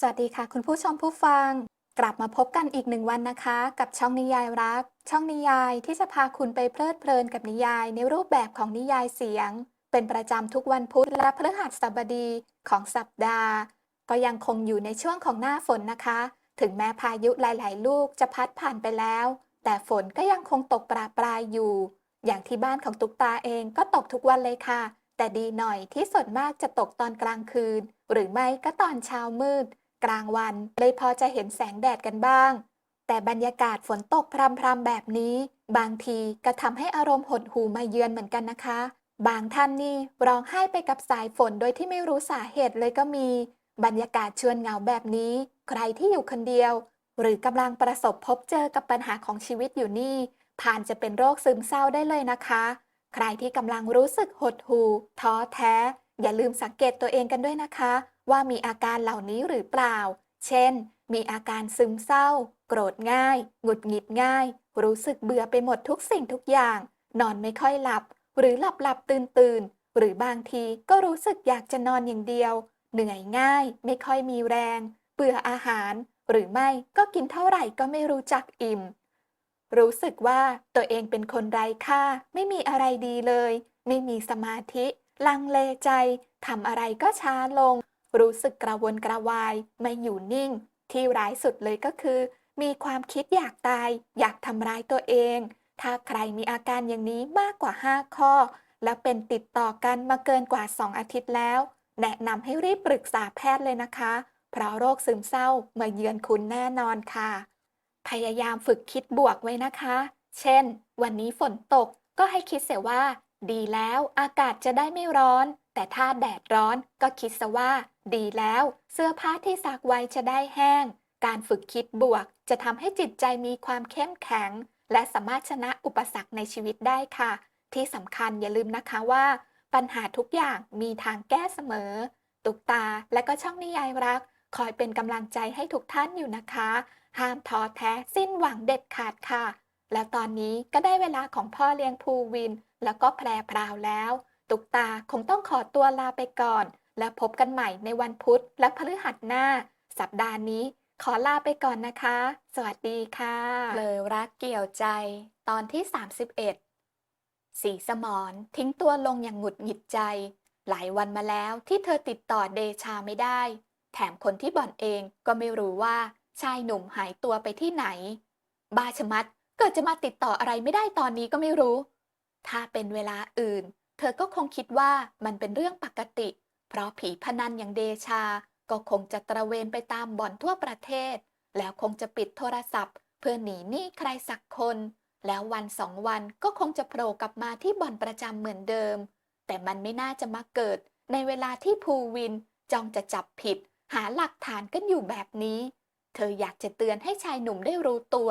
สวัสดีค่ะ คุณผู้ชมผู้ฟัง กลับมาพบกันอีกหนึ่งวันนะคะ กับช่องนิยายรัก ช่องนิยายที่จะพาคุณไปเพลิดเพลินกับนิยายในรูปแบบของนิยายเสียง เป็นประจำทุกวันพุธและพฤหัสบดีของสัปดาห์ ก็ยังคงอยู่ในช่วงของหน้าฝนนะคะ ถึงแม้พายุหลาย ๆ ลูกจะพัดผ่านไปแล้ว แต่ฝนก็ยังคงตกปราปรายอยู่ อย่างที่บ้านของตุ๊กตาเองก็ตกทุกวันเลยค่ะ แต่ดีหน่อยที่ส่วนมากจะตกตอนกลางคืน หรือไม่ก็ตอนเช้ามืด กลางวันเลยพอจะเห็นแสงแดดกันบ้าง แต่บรรยากาศฝนตกพรำๆแบบนี้ บางทีก็ทำให้อารมณ์หดหู่มาเยือนเหมือนกันนะคะ บางท่านนี่ร้องไห้ไปกับสายฝนโดยที่ไม่รู้สาเหตุเลยก็มี บรรยากาศชวนเหงาแบบนี้ ใครที่อยู่คนเดียว หรือกำลังประสบพบเจอกับปัญหาของชีวิตอยู่นี่ผ่านจะเป็นโรคซึมเศร้าได้เลยนะคะ ใครที่กำลังรู้สึกหดหู่ท้อแท้ อย่าลืมสังเกตตัวเองกันด้วยนะคะ ว่ามีอาการเหล่านี้หรือเปล่า เช่น มีอาการซึมเศร้า โกรธง่าย หงุดหงิดง่าย รู้สึกเบื่อไปหมดทุกสิ่งทุกอย่าง นอนไม่ค่อยหลับ หรือหลับหลับตื่นตื่น หรือบางทีก็รู้สึกอยากจะนอนอย่างเดียว เหนื่อยง่าย ไม่ค่อยมีแรง เบื่ออาหาร หรือไม่ก็กินเท่าไหร่ก็ไม่รู้จักอิ่ม รู้สึกว่าตัวเองเป็นคนไร้ค่า ไม่มีอะไรดีเลย ไม่มีสมาธิ ลังเลใจทำอะไรก็ช้าลง รู้สึกกระวนกระวาย ไม่อยู่นิ่ง ที่ร้ายสุดเลยก็คือ มีความคิดอยากตาย อยากทำร้ายตัวเอง ถ้าใครมีอาการอย่างนี้มากกว่า 5 ข้อ และเป็นติดต่อกันมาเกินกว่า 2 อาทิตย์แล้ว แนะนำให้รีบปรึกษาแพทย์เลยนะคะ เพราะโรคซึมเศร้ามาเยือนคุณแน่นอนค่ะ พยายามฝึกคิดบวกไว้นะคะ เช่น วันนี้ฝนตกก็ให้คิดเสียว่า ดีแล้วอากาศจะได้ไม่ร้อน แต่ถ้าแดดร้อนก็คิดซะว่า ดีแล้ว เสื้อผ้าที่ซักไว้จะได้แห้ง การฝึกคิดบวก จะทำให้จิตใจมีความเข้มแข็ง และสามารถชนะอุปสรรคในชีวิตได้ค่ะ ที่สำคัญอย่าลืมนะคะว่า ปัญหาทุกอย่างมีทางแก้เสมอ ตุกตาและก็ช่องนิยายรัก คอยเป็นกำลังใจให้ทุกท่านอยู่นะคะ ห้ามท้อแท้สิ้นหวังเด็ดขาดค่ะ และตอนนี้ก็ได้เวลาของพ่อเลี้ยงภูวิน แล้วก็แพรพราวแล้ว ตุกตาคงต้องขอตัวลาไปก่อน แล้วพบกันใหม่ในวันพุธและพฤหัสหน้า สัปดาห์นี้ ขอลาไปก่อนนะคะ สวัสดีค่ะเลอรักเกี่ยวใจ ตอนที่ 31 สีสมอนทิ้งตัวลงอย่างหงุดหงิดใจ หลายวันมาแล้วที่เธอติดต่อเดชาไม่ได้ แถมคนที่บ่อนเองก็ไม่รู้ว่าชายหนุ่มหายตัวไปที่ไหน บาชมัดเกิดจะมาติดต่ออะไรไม่ได้ตอนนี้ก็ไม่รู้ ถ้าเป็นเวลาอื่น เธอก็คงคิดว่ามันเป็นเรื่องปกติ เพราะผีพนันอย่างเดชา ก็คงจะตระเวนไปตามบ่อนทั่วประเทศ แล้วคงจะปิดโทรศัพท์ เพื่อหนีหนี้ใครสักคน แล้ววันสองวันก็คงจะโผล่กลับมาที่บ่อนประจำเหมือนเดิม แต่มันไม่น่าจะมาเกิด ในเวลาที่ภูวินจ้องจะจับผิด หาหลักฐานกันอยู่แบบนี้ เธออยากจะเตือนให้ชายหนุ่มได้รู้ตัว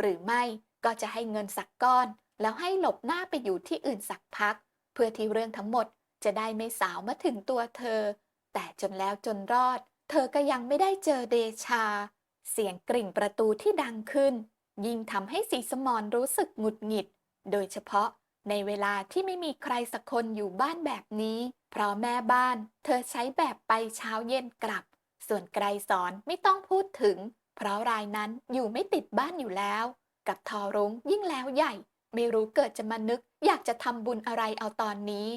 หรือไม่ก็จะให้เงินสักก้อน แล้วให้หลบหน้าไปอยู่ที่อื่นสักพัก เพื่อที่เรื่องทั้งหมดจะได้ไม่สาวมาถึงตัวเธอ แต่จนแล้วจนรอด เธอก็ยังไม่ได้เจอเดชา เสียงกริ่งประตูที่ดังขึ้น ยิ่งทำให้สีสมอนรู้สึกหงุดหงิด โดยเฉพาะในเวลาที่ไม่มีใครสักคนอยู่บ้านแบบนี้ เพราะแม่บ้าน เธอใช้แบบไปเช้าเย็นกลับ ส่วนไกรสอนไม่ต้องพูดถึง เพราะรายนั้นอยู่ไม่ติดบ้านอยู่แล้ว กับทอรุ้งยิ่งแล้วใหญ่ ไม่รู้เกิดจะมานึกอยากจะทำบุญอะไรเอาตอนนี้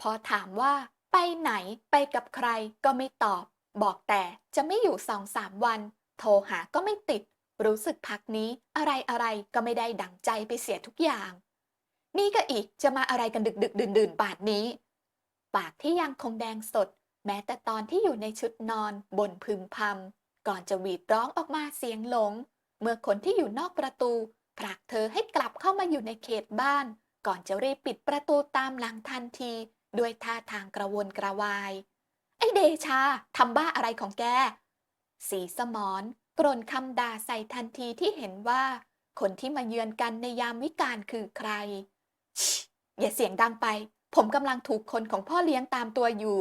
พอถามว่า ไปไหนไปกับใครก็ไม่ตอบ บอกแต่จะไม่อยู่สองสามวัน โทรหาก็ไม่ติด รู้สึกพักนี้อะไรอะไรก็ไม่ได้ดั่งใจไปเสียทุกอย่าง นี่ก็อีกจะมาอะไรกันดึกดึกดื่นดื่นๆป่านนี้ ปากที่ยังคงแดงสด แม้แต่ตอนที่อยู่ในชุดนอนบนพึมพำก่อนจะหวีดร้องออกมาเสียงหลง เมื่อคนที่อยู่นอกประตู ผลักเธอให้กลับเข้ามาอยู่ในเขตบ้าน ก่อนจะรีบปิดประตูตามหลังทันที ด้วยท่าทางกระวนกระวาย ไอเดชาทำบ้าอะไรของแก สีสมอนกรนคำด่าใส่ทันทีที่เห็นว่า คนที่มาเยือนกันในยามวิกาลคือใครชิอย่าเสียงดังไป ผมกำลังถูกคนของพ่อเลี้ยงตามตัวอยู่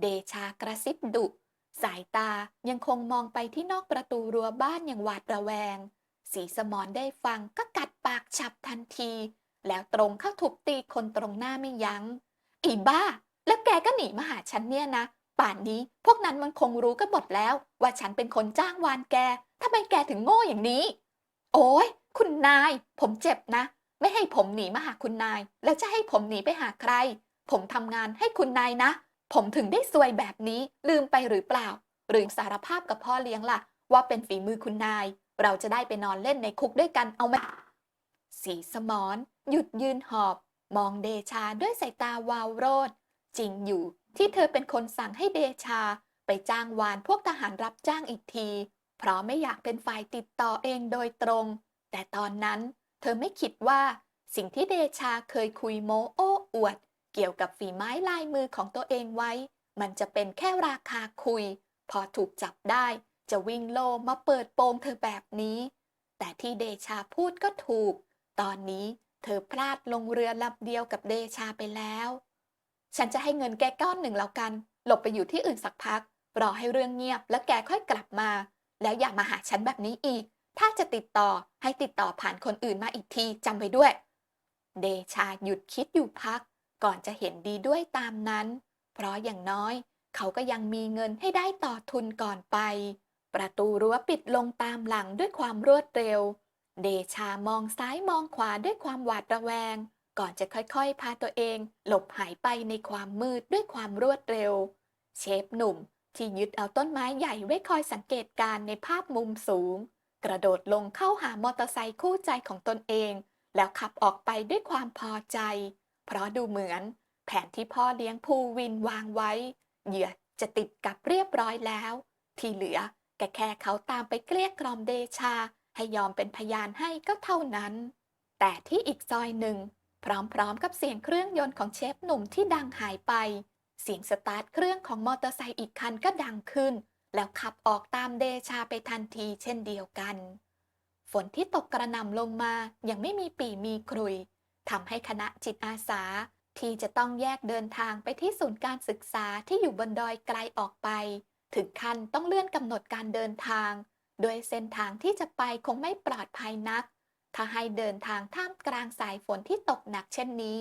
เดชากระซิบดุ สายตายังคงมองไปที่นอกประตูรั้วบ้านอย่างหวาดระแวง สีสมอนได้ฟังก็กัดปากฉับทันที แล้วตรงเข้าทุบตีคนตรงหน้าไม่ยัง้งไอ้บ้า แล้วแกก็หนีมาหาฉันเนี่ยนะ ป่านนี้พวกนั้นมันคงรู้กันหมดแล้ว ว่าฉันเป็นคนจ้างวานแกทำไมแกถึงโง่อย่างนี้ โอ้ยคุณนาย ผมเจ็บนะ ไม่ให้ผมหนีมาหาคุณนาย แล้วจะให้ผมหนีไปหาใคร ผมทำงานให้คุณนายนะ ผมถึงได้ซวยแบบนี้ลืมไปหรือเปล่า หรือสารภาพกับพ่อเลี้ยงล่ะ ว่าเป็นฝีมือคุณนาย เราจะได้ไปนอนเล่นในคุกด้วยกันเอาไหมสีสมอนหยุดยืนหอบ มองเดชาด้วยสายตาวาวโรดจริงอยู่ที่เธอเป็นคนสั่งให้เดชาไปจ้างวานพวกทหารรับจ้างอีกที เพราะไม่อยากเป็นฝ่ายติดต่อเองโดยตรง แต่ตอนนั้น เธอไม่คิดว่าสิ่งที่เดชาเคยคุยโมโอ้อวด เกี่ยวกับฝีไม้ลายมือของตัวเองไว้ มันจะเป็นแค่ราคาคุย พอถูกจับได้ จะวิ่งโลมาเปิดโปงเธอแบบนี้ แต่ที่เดชาพูดก็ถูก ตอนนี้เธอพลาดลงเรือลำเดียวกับเดชาไปแล้ว ฉันจะให้เงินแกก้อนหนึ่งแล้วกัน หลบไปอยู่ที่อื่นสักพัก รอให้เรื่องเงียบแล้วแกค่อยกลับมา แล้วอย่ามาหาฉันแบบนี้อีก ถ้าจะติดต่อให้ติดต่อผ่านคนอื่นมาอีกทีจำไว้ด้วย เดชาหยุดคิดอยู่พัก ก่อนจะเห็นดีด้วยตามนั้น เพราะอย่างน้อย เขาก็ยังมีเงินให้ได้ต่อทุนก่อนไป ประตูรั้วปิดลงตามหลังด้วยความรวดเร็ว เดชามองซ้ายมองขวาด้วยความหวาดระแวง ก่อนจะค่อยๆ พาตัวเอง หลบหายไปในความมืดด้วยความรวดเร็ว เชฟหนุ่มที่ยึดเอาต้นไม้ใหญ่ไว้คอยสังเกตการณ์ในภาพมุมสูง กระโดดลงเข้าหามอเตอร์ไซค์คู่ใจของตนเอง แล้วขับออกไปด้วยความพอใจ เพราะดูเหมือน แผนที่พ่อเลี้ยงภูวินวางไว้ เหยื่อจะติดกับเรียบร้อยแล้ว ที่เหลือ กแค่เขาตามไปเกลี้ยกล่อมเดชา ให้ยอมเป็นพยานให้ก็เท่านั้น แต่ที่อีกซอยหนึ่ง พร้อมๆกับเสียงเครื่องยนต์ของเชฟหนุ่มที่ดังหายไป เสียงสตาร์ทเครื่องของมอเตอร์ไซค์อีกคันก็ดังขึ้น แล้วขับออกตามเดชาไปทันทีเช่นเดียวกัน ฝนที่ตกกระหน่ำลงมายังไม่มีปีมีครุยทำให้คณะจิตอาสาที่จะต้องแยกเดินทางไปที่ศูนย์การศึกษาที่อยู่บนดอยไกลออกไป ถึงขั้นต้องเลื่อนกำหนดการเดินทาง โดยเส้นทางที่จะไปคงไม่ปลอดภัยนัก ถ้าให้เดินทางท่ามกลางสายฝนที่ตกหนักเช่นนี้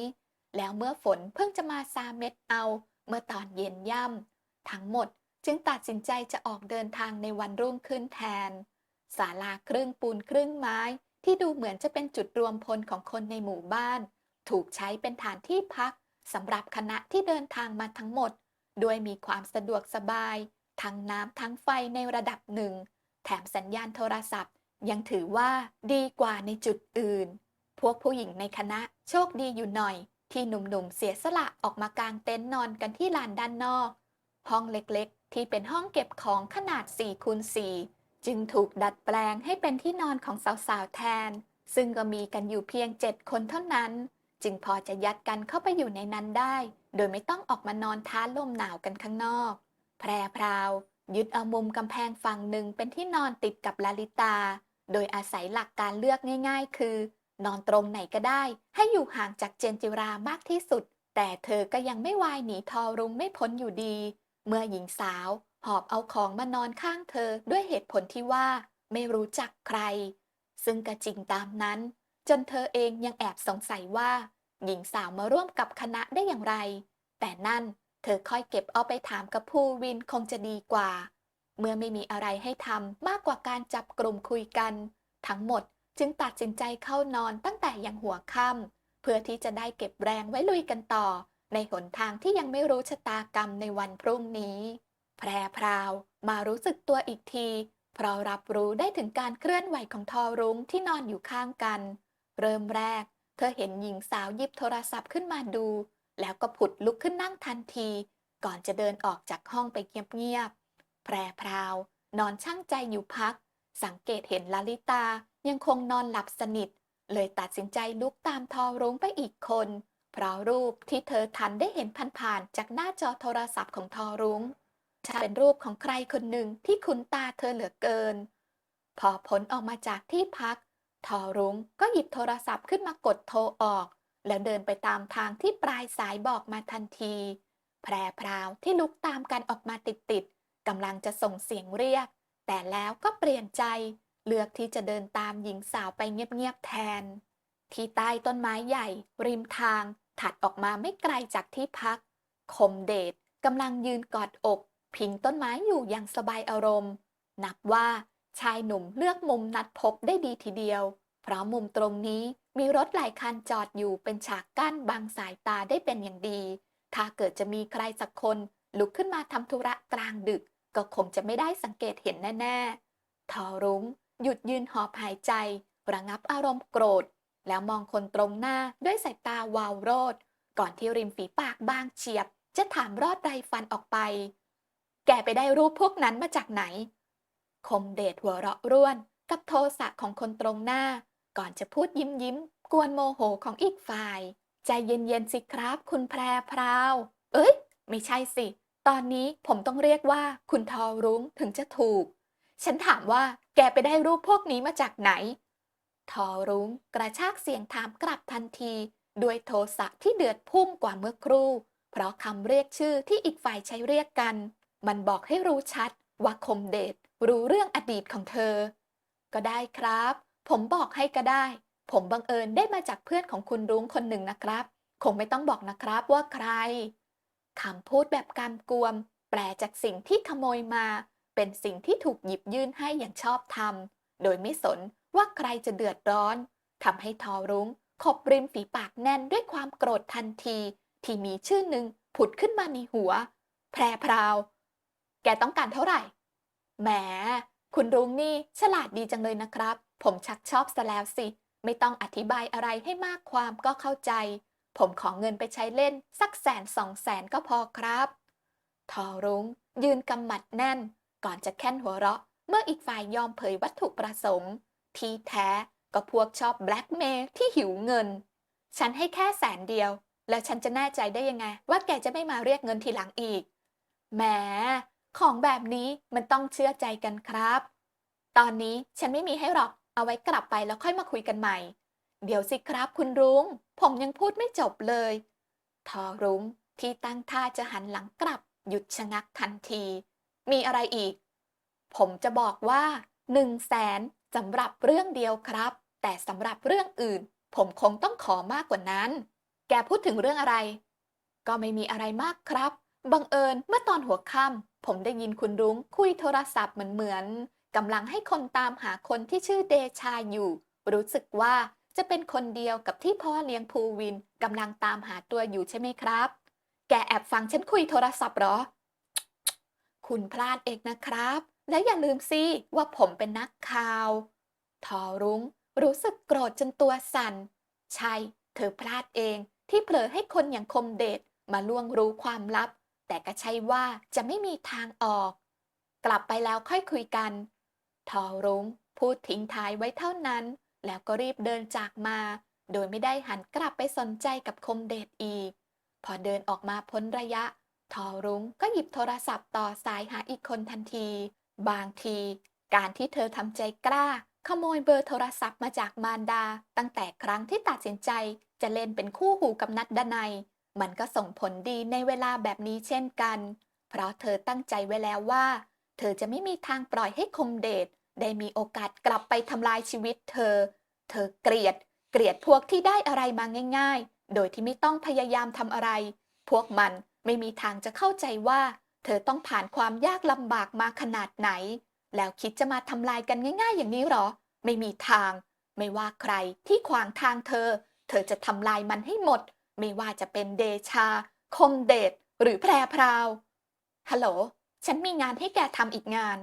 แล้วเมื่อฝนเพิ่งจะมาซาเม็ดเอา เมื่อตอนเย็นย่ำทั้งหมดจึงตัดสินใจจะออกเดินทางในวันรุ่งขึ้นแทนศาลาครึ่งปูนครึ่งไม้ ที่ดูเหมือนจะเป็นจุดรวมพลของคนในหมู่บ้าน ถูกใช้เป็นฐานที่พักสำหรับคณะที่เดินทางมาทั้งหมด ด้วยมีความสะดวกสบาย ทั้งน้ำทั้งไฟในระดับหนึ่ง แถมสัญญาณโทรศัพท์ ยังถือว่าดีกว่าในจุดอื่น พวกผู้หญิงในคณะโชคดีอยู่หน่อย ที่หนุ่มๆเสียสละออกมากางเต็นท์นอนกันที่ลานด้านนอก ห้องเล็กๆ ที่เป็นห้องเก็บของขนาด4คูณ4จึงถูกดัดแปลงให้เป็นที่นอนของสาวๆแทน ซึ่งก็มีกันอยู่เพียง7คนเท่านั้น จึงพอจะยัดกันเข้าไปอยู่ในนั้นได้ โดยไม่ต้องออกมานอนท้าลมหนาวกันข้างนอก แพรพราวยึดเอามุมกำแพงฝั่งหนึ่งเป็นที่นอนติดกับลาลิตา โดยอาศัยหลักการเลือกง่าย ๆ คือ นอนตรงไหนก็ได้ ให้อยู่ห่างจากเจนจิรามากที่สุด แต่เธอก็ยังไม่วายหนีทอรุงไม่พ้นอยู่ดี เมื่อหญิงสาว หอบเอาของมานอนข้างเธอด้วยเหตุผลที่ว่า ไม่รู้จักใคร ซึ่งก็จริงตามนั้น จนเธอเองยังแอบสงสัยว่า หญิงสาวมาร่วมกับคณะได้อย่างไร แต่นั่น ธอค่อยเก็บเอาไปถามกับภูวินคงจะดีกว่า เมื่อไม่มีอะไรให้ทำมากกว่าการจับกลุ่มคุยกัน ทั้งหมดจึงตัดสินใจเข้านอนตั้งแต่ยังหัวค่ำเพื่อที่จะได้เก็บแรงไว้ลุยกันต่อ ในหนทางที่ยังไม่รู้ชะตากรรมในวันพรุ่งนี้ แพรพราวมารู้สึกตัวอีกที เพราะรับรู้ได้ถึงการเคลื่อนไหวของทอรุ้งที่นอนอยู่ข้างกัน เริ่มแรก เธอเห็นหญิงสาวหยิบโทรศัพท์ขึ้นมาดู แล้วก็ผุดลุกขึ้นนั่งทันที ก่อนจะเดินออกจากห้องไปเงียบๆแพรพราวนอนช่างใจอยู่พัก สังเกตเห็นลาลิตายังคงนอนหลับสนิท เลยตัดสินใจลุกตามทอรุ้งไปอีกคน เพราะรูปที่เธอทันได้เห็นผ่านๆจากหน้าจอโทรศัพท์ของทอรุ้งจะเป็นรูปของใครคนหนึ่งที่คุ้นตาเธอเหลือเกิน พอพ้นออกมาจากที่พัก ทอรุ้งก็หยิบโทรศัพท์ขึ้นมากดโทรออก แล้วเดินไปตามทางที่ปลายสายบอกมาทันที แพรพราวที่ลุกตามกันออกมาติดๆกำลังจะส่งเสียงเรียก แต่แล้วก็เปลี่ยนใจ เลือกที่จะเดินตามหญิงสาวไปเงียบๆแทน ที่ใต้ต้นไม้ใหญ่ ริมทางถัดออกมาไม่ไกลจากที่พัก คมเดชกำลังยืนกอดอก พิงต้นไม้อยู่อย่างสบายอารมณ์ นับว่าชายหนุ่มเลือกมุมนัดพบได้ดีทีเดียว เพราะมุมตรงนี้ มีรถหลายคันจอดอยู่เป็นฉากกั้นบังสายตาได้เป็นอย่างดี ถ้าเกิดจะมีใครสักคนลุกขึ้นมาทำธุระกลางดึก ก็คงจะไม่ได้สังเกตเห็นแน่ๆ ทอรุ้ง หยุดยืนหอบหายใจ ระงับอารมณ์โกรธ แล้วมองคนตรงหน้าด้วยสายตาวาวโรด ก่อนที่ริมฝีปากบางเฉียบ จะถามรอดไรฟันออกไป แกไปได้รูปพวกนั้นมาจากไหน คมเดชหัวเราะร่วน กับโทสะของคนตรงหน้า ก่อนจะพูดยิ้มยิ้ม กวนโมโหของอีกฝ่าย ใจเย็นๆสิครับคุณแพรพราว เอ้ย ไม่ใช่สิ ตอนนี้ผมต้องเรียกว่าคุณทอรุ้งถึงจะถูก ฉันถามว่าแกไปได้รูปพวกนี้มาจากไหน ทอรุ้งกระชากเสียงถามกลับทันที ด้วยโทสะที่เดือดพุ่งกว่าเมื่อครู่ เพราะคำเรียกชื่อที่อีกฝ่ายใช้เรียกกัน มันบอกให้รู้ชัดว่าคมเดชรู้เรื่องอดีตของเธอ ก็ได้ครับ ผมบอกให้ก็ได้ ผมบังเอิญได้มาจากเพื่อนของคุณรุ้งคนหนึ่งนะครับ คงไม่ต้องบอกนะครับว่าใครคำพูดแบบกำกวม แปลจากสิ่งที่ขโมยมา เป็นสิ่งที่ถูกหยิบยื่นให้อย่างชอบธรรม โดยไม่สนว่าใครจะเดือดร้อนทำให้ทอรุ้งขบริมฝีปากแน่นด้วยความโกรธทันที ที่มีชื่อหนึ่งผุดขึ้นมาในหัว แพรพราว แกต้องการเท่าไหร่ แหม คุณรุ้งนี่ฉลาดดีจังเลยนะครับ ผมชักชอบซะแล้วสิ ไม่ต้องอธิบายอะไรให้มากความก็เข้าใจ ผมขอเงินไปใช้เล่น สักแสนสองแสนก็พอครับ ทอรุ้ง ยืนกำหมัดแน่น ก่อนจะแค่นหัวเราะ เมื่ออีกฝ่ายยอมเผยวัตถุประสงค์ ที่แท้ก็พวกชอบแบล็กเมย์ที่หิวเงิน ฉันให้แค่แสนเดียว แล้วฉันจะแน่ใจได้ยังไง ว่าแกจะไม่มาเรียกเงินทีหลังอีก แหม ของแบบนี้มันต้องเชื่อใจกันครับ ตอนนี้ฉันไม่มีให้หรอก เอาไว้กลับไปแล้วค่อยมาคุยกันใหม่ เดี๋ยวสิครับคุณรุง้ง ผมยังพูดไม่จบเลย ทอรุ้งที่ตั้งท่าจะหันหลังกลับ หยุดชะงักทันที มีอะไรอีก ผมจะบอกว่าหนึ่งแสนสำหรับเรื่องเดียวครับ แต่สำหรับเรื่องอื่น ผมคงต้องขอมากกว่านั้น แกพูดถึงเรื่องอะไร ก็ไม่มีอะไรมากครับ บังเอิญเมื่อตอนหัวค่ำผมได้ยินคุณรุ้งคุยโทรศัพท์เหมือนเหมือน กำลังให้คนตามหาคนที่ชื่อเดชาอยู่ รู้สึกว่าจะเป็นคนเดียวกับที่พ่อเลี้ยงภูวินกำลังตามหาตัวอยู่ใช่ไหมครับ แกแอบฟังฉันคุยโทรศัพท์เหรอ คุณพลาดเองนะครับ และอย่าลืมสิว่าผมเป็นนักข่าว ทอรุ้งรู้สึกโกรธจนตัวสั่น ใช่ เธอพลาดเองที่เผลอให้คนอย่างคมเดชมาล่วงรู้ความลับ แต่ก็ใช่ว่าจะไม่มีทางออก กลับไปแล้วค่อยคุยกัน ทอรุ้งพูดทิ้งท้ายไว้เท่านั้น แล้วก็รีบเดินจากมา โดยไม่ได้หันกลับไปสนใจกับคมเดชอีก พอเดินออกมาพ้นระยะ ทอรุ้งก็หยิบโทรศัพท์ต่อสายหาอีกคนทันที บางที การที่เธอทำใจกล้า ขโมยเบอร์โทรศัพท์มาจากมารดา ตั้งแต่ครั้งที่ตัดสินใจ จะเล่นเป็นคู่หูกับนัดดนัยมันก็ส่งผลดีในเวลาแบบนี้เช่นกัน เพราะเธอตั้งใจไว้แล้วว่า เธอจะไม่มีทางปล่อยให้คมเดช ได้มีโอกาสกลับไปทำลายชีวิตเธอ เธอเกลียด เกลียดพวกที่ได้อะไรมาง่าย ๆ โดยที่ไม่ต้องพยายามทำอะไร พวกมันไม่มีทางจะเข้าใจว่า เธอต้องผ่านความยากลำบากมาขนาดไหน แล้วคิดจะมาทำลายกันง่าย ๆ อย่างนี้หรอ ไม่มีทาง ไม่ว่าใครที่ขวางทางเธอ เธอจะทำลายมันให้หมด ไม่ว่าจะเป็นเดชา คมเดชหรือแพรพราวฮัลโหล ฉันมีงานให้แกทำอีกงาน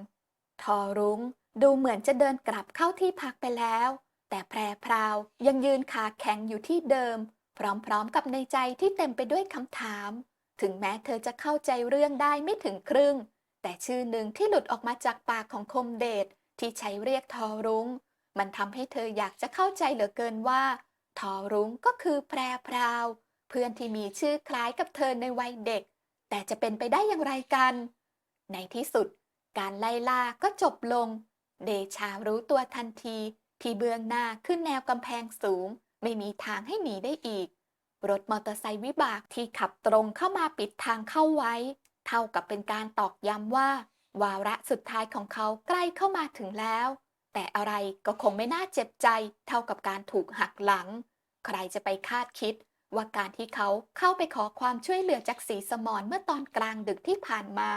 ทอรุ้ง ดูเหมือนจะเดินกลับเข้าที่พักไปแล้ว แต่แพรพราวยังยืนขาแข็งอยู่ที่เดิม พร้อมๆกับในใจที่เต็มไปด้วยคำถาม ถึงแม้เธอจะเข้าใจเรื่องได้ไม่ถึงครึ่ง แต่ชื่อหนึ่งที่หลุดออกมาจากปากของคมเดชที่ใช้เรียกทอรุง้ง มันทำให้เธออยากจะเข้าใจเหลือเกินว่า ทอรุ้งก็คือแพรพราว เพื่อนที่มีชื่อคล้ายกับเธอในวัยเด็ก แต่จะเป็นไปได้อย่างไรกัน ในที่สุด การไล่ล่าก็จบลง เดชารู้ตัวทันที ที่เบื้องหน้าขึ้นแนวกำแพงสูง ไม่มีทางให้หนีได้อีก รถมอเตอร์ไซค์วิบากที่ขับตรงเข้ามาปิดทางเข้าไว้ เท่ากับเป็นการตอกย้ำว่า วาระสุดท้ายของเขาใกล้เข้ามาถึงแล้ว แต่อะไรก็คงไม่น่าเจ็บใจ เท่ากับการถูกหักหลัง ใครจะไปคาดคิดว่าการที่เขาเข้าไปขอความช่วยเหลือจากสีสมอนเมื่อตอนกลางดึกที่ผ่านมา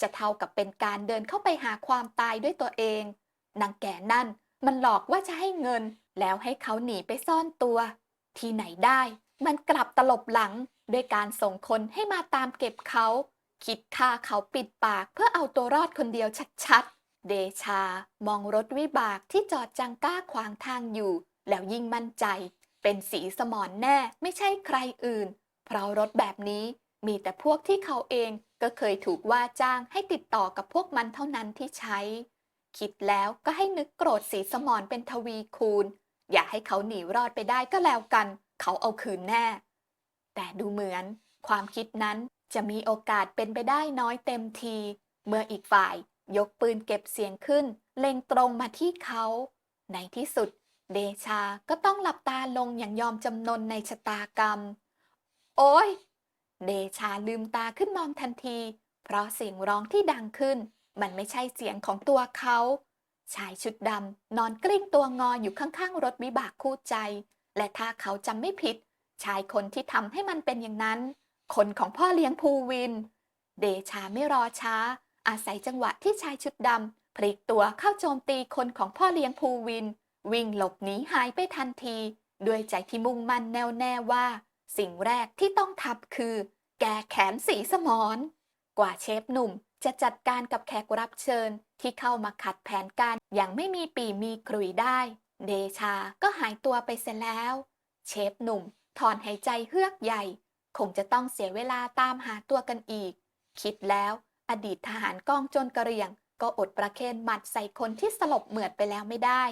จะเท่ากับเป็นการเดินเข้าไปหาความตายด้วยตัวเอง นางแก่นั่น มันหลอกว่าจะให้เงิน แล้วให้เขาหนีไปซ่อนตัว ที่ไหนได้ มันกลับตลบหลังด้วยการส่งคนให้มาตามเก็บเขา คิดฆ่าเขาปิดปากเพื่อเอาตัวรอดคนเดียวชัดๆ เดชามองรถวิบากที่จอดจังก้าขวางทางอยู่ แล้วยิ่งมั่นใจ เป็นสีสมอนแน่ไม่ใช่ใครอื่น เพราะรถแบบนี้มีแต่พวกที่เขาเองก็เคยถูกว่าจ้างให้ติดต่อกับพวกมันเท่านั้นที่ใช้ คิดแล้วก็ให้นึกโกรธสีสมอนเป็นทวีคูณ อย่าให้เขาหนีรอดไปได้ก็แล้วกัน เขาเอาคืนแน่ แต่ดูเหมือน ความคิดนั้นจะมีโอกาสเป็นไปได้น้อยเต็มที เมื่ออีกฝ่ายยกปืนเก็บเสียงขึ้น เล็งตรงมาที่เขา ในที่สุด เดชาก็ต้องหลับตาลงอย่างยอมจำนนในชะตากรรม โอ้ย เดชาลืมตาขึ้นมองทันที เพราะเสียงร้องที่ดังขึ้น มันไม่ใช่เสียงของตัวเขา ชายชุดดำนอนกลิ้งตัวงออยู่ข้างๆ รถวิบากคู่ใจ และถ้าเขาจำไม่ผิด ชายคนที่ทำให้มันเป็นอย่างนั้น คนของพ่อเลี้ยงภูวิน เดชาไม่รอช้า อาศัยจังหวะที่ชายชุดดำพลิกตัวเข้าโจมตีคนของพ่อเลี้ยงภูวิน วิ่งหลบหนีหายไปทันที ด้วยใจที่มุ่งมั่นแน่วแน่ว่า สิ่งแรกที่ต้องทำคือ แก้แขนสีสมอนกว่าเชฟหนุ่ม จะจัดการกับแขกรับเชิญที่เข้ามาขัดแผนการ อย่างไม่มีปีมีกรุยได้ เดชาก็หายตัวไปเสียแล้ว เชฟหนุ่มถอนหายใจเฮือกใหญ่ คงจะต้องเสียเวลาตามหาตัวกันอีก คิดแล้วอดีตทหารกองจนกระเรียง ก็อดประเคนหมัดใส่คนที่สลบเหมือดไปแล้วไม่ได้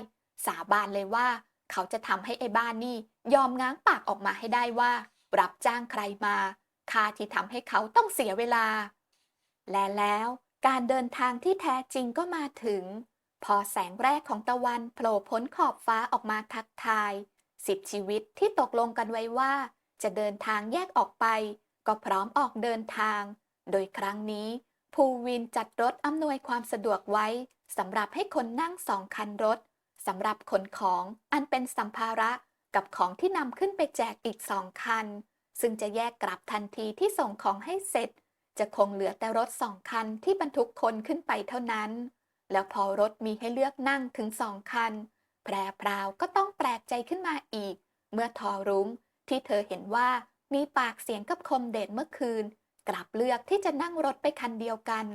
สาบานเลยว่า เขาจะทำให้ไอ้บ้านนี่ยอมง้างปากออกมาให้ได้ว่า รับจ้างใครมาค่าที่ทำให้เขาต้องเสียเวลา และแล้วการเดินทางที่แท้จริงก็มาถึง พอแสงแรกของตะวันโผล่พ้นขอบฟ้าออกมาทักทายสิบชีวิตที่ตกลงกันไว้ว่า จะเดินทางแยกออกไป ก็พร้อมออกเดินทาง โดยครั้งนี้ ภูวินจัดรถอำนวยความสะดวกไว้สำหรับให้คนนั่งสองคันรถสำหรับขนของอันเป็นสัมภาระกับของที่นำขึ้นไปแจกอีกสองคัน ซึ่งจะแยกกลับทันทีที่ส่งของให้เสร็จ จะคงเหลือแต่รถสองคันที่บรรทุกคนขึ้นไปเท่านั้น แล้วพอรถมีให้เลือกนั่งถึงสองคัน แพรพราวก็ต้องแปลกใจขึ้นมาอีก เมื่อทอรุ้งที่เธอเห็นว่ามีปากเสียงกับคมเดชเมื่อคืน กลับเลือกที่จะนั่งรถไปคันเดียวกัน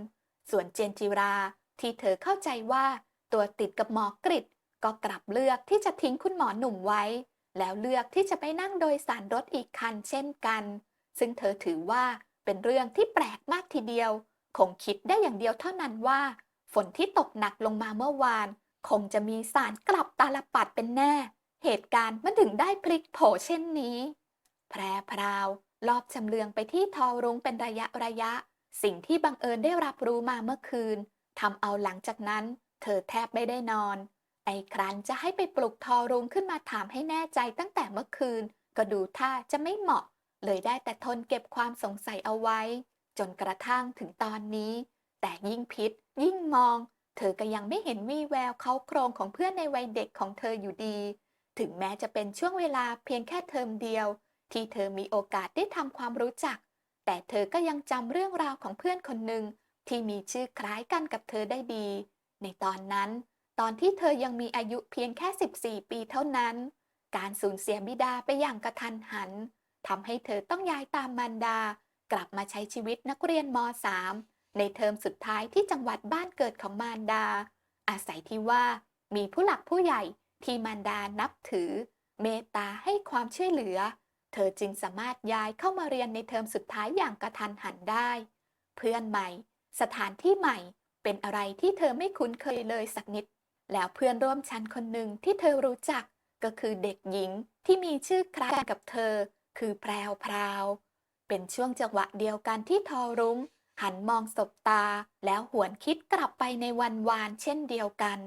ส่วนเจนจิราที่เธอเข้าใจว่า ตัวติดกับหมอกริดก็กลับเลือกที่จะทิ้งคุณหมอหนุ่มไว้ แล้วเลือกที่จะไปนั่งโดยสารรถอีกคันเช่นกัน ซึ่งเธอถือว่า เป็นเรื่องที่แปลกมากทีเดียว คงคิดได้อย่างเดียวเท่านั้นว่า ฝนที่ตกหนักลงมาเมื่อวาน คงจะมีสารกลับตาลปัดเป็นแน่ เหตุการณ์มันถึงได้พลิกโผเช่นนี้ แพรพราวลอบชำเลืองไปที่ทอรุ้งเป็นระยะระยะ สิ่งที่บังเอิญได้รับรู้มาเมื่อคืนทำเอาหลังจากนั้น เธอแทบไม่ได้นอน ไอ้ครั้นจะให้ไปปลุกทอรุ้งขึ้นมาถามให้แน่ใจตั้งแต่เมื่อคืน ก็ดูท่าจะไม่เหมาะ เลยได้แต่ทนเก็บความสงสัยเอาไว้ จนกระทั่งถึงตอนนี้ แต่ยิ่งพิษยิ่งมอง เธอก็ยังไม่เห็นวี่แววเขาโครงของเพื่อนในวัยเด็กของเธออยู่ดี ถึงแม้จะเป็นช่วงเวลาเพียงแค่เทอมเดียว ที่เธอมีโอกาสได้ทำความรู้จัก แต่เธอก็ยังจำเรื่องราวของเพื่อนคนหนึ่งที่มีชื่อคล้ายกันกับเธอได้ดี ในตอนนั้น ตอนที่เธอยังมีอายุเพียงแค่ 14 ปีเท่านั้น การสูญเสียบิดาไปอย่างกระทันหัน ทำให้เธอต้องย้ายตามมารดา กลับมาใช้ชีวิตนักเรียนม .3 ในเทอมสุดท้ายที่จังหวัดบ้านเกิดของมารดา อาศัยที่ว่ามีผู้หลักผู้ใหญ่ที่มารดานับถือ เมตตาให้ความช่วยเหลือ เธอจึงสามารถย้ายเข้ามาเรียนในเทอมสุดท้ายอย่างกระทันหันได้ เพื่อนใหม่ สถานที่ใหม่ เป็นอะไรที่เธอไม่คุ้นเคยเลยสักนิด แล้วเพื่อนร่วมชั้นคนหนึ่งที่เธอรู้จักก็คือเด็กหญิงที่มีชื่อคล้ายกันกับเธอ คือแพรวพราว เป็นช่วงจังหวะเดียวกันที่ทอรุ้งหันมองสบตาแล้วหวนคิดกลับไปในวันวานเช่นเดียวกัน